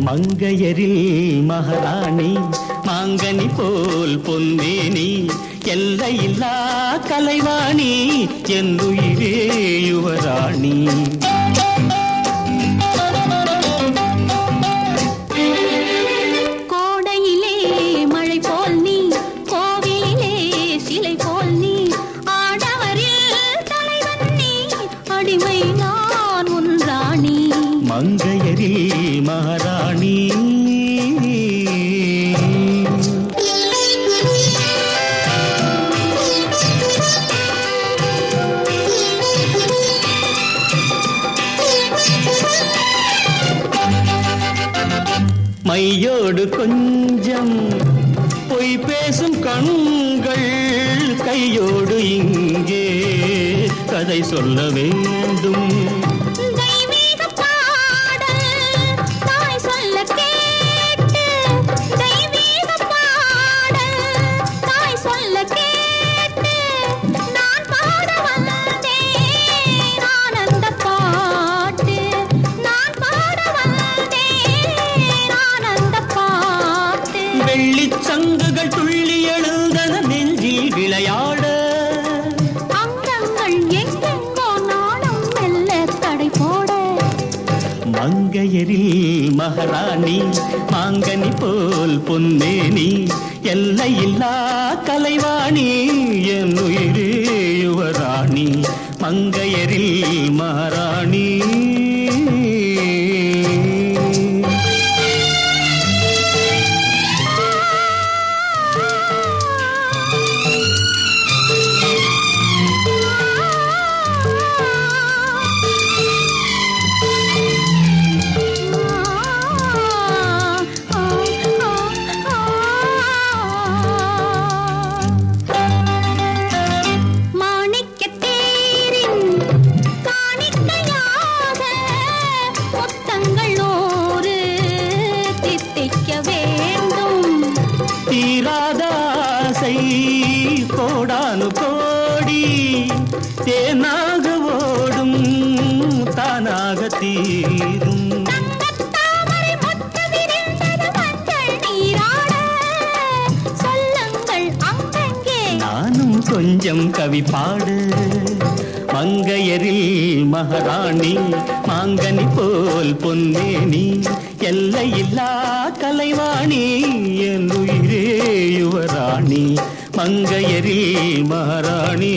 மங்கையரில் மகாராணி மாங்கனி போல் பொன்னேனி எல்லையில்லா கலைவாணி என் உயிரே யுவராணி. மங்கையரில் மகாராணி மையோடு கொஞ்சம் பொய் பேசும் கண்கள் கையோடு இங்கே கதை சொல்ல வேண்டும். வெள்ளிச் சங்குகள் துள்ளி எழுந்தன நெஞ்சில் விளையாட. அங்கங்கள் எங்கெங்கோ நாணம் மெல்ல தடை போட. மங்கையரில் மகாராணி மாங்கனி போல் பொன்னேனி எல்லையில்லா கலைவாணி என் உயிரே யுவராணி. மங்கையரில் கோடானு கோடி தேனாக ஓடும் தானாக தீரும். நானும் கொஞ்சம் கவி பாடு மங்கையரில் மகாராணி மாங்கனி போல் பொன்னேனி எல்லையில்லா கலைவாணி என் உயிரே யுவராணி. மங்கையரில் மகாராணி.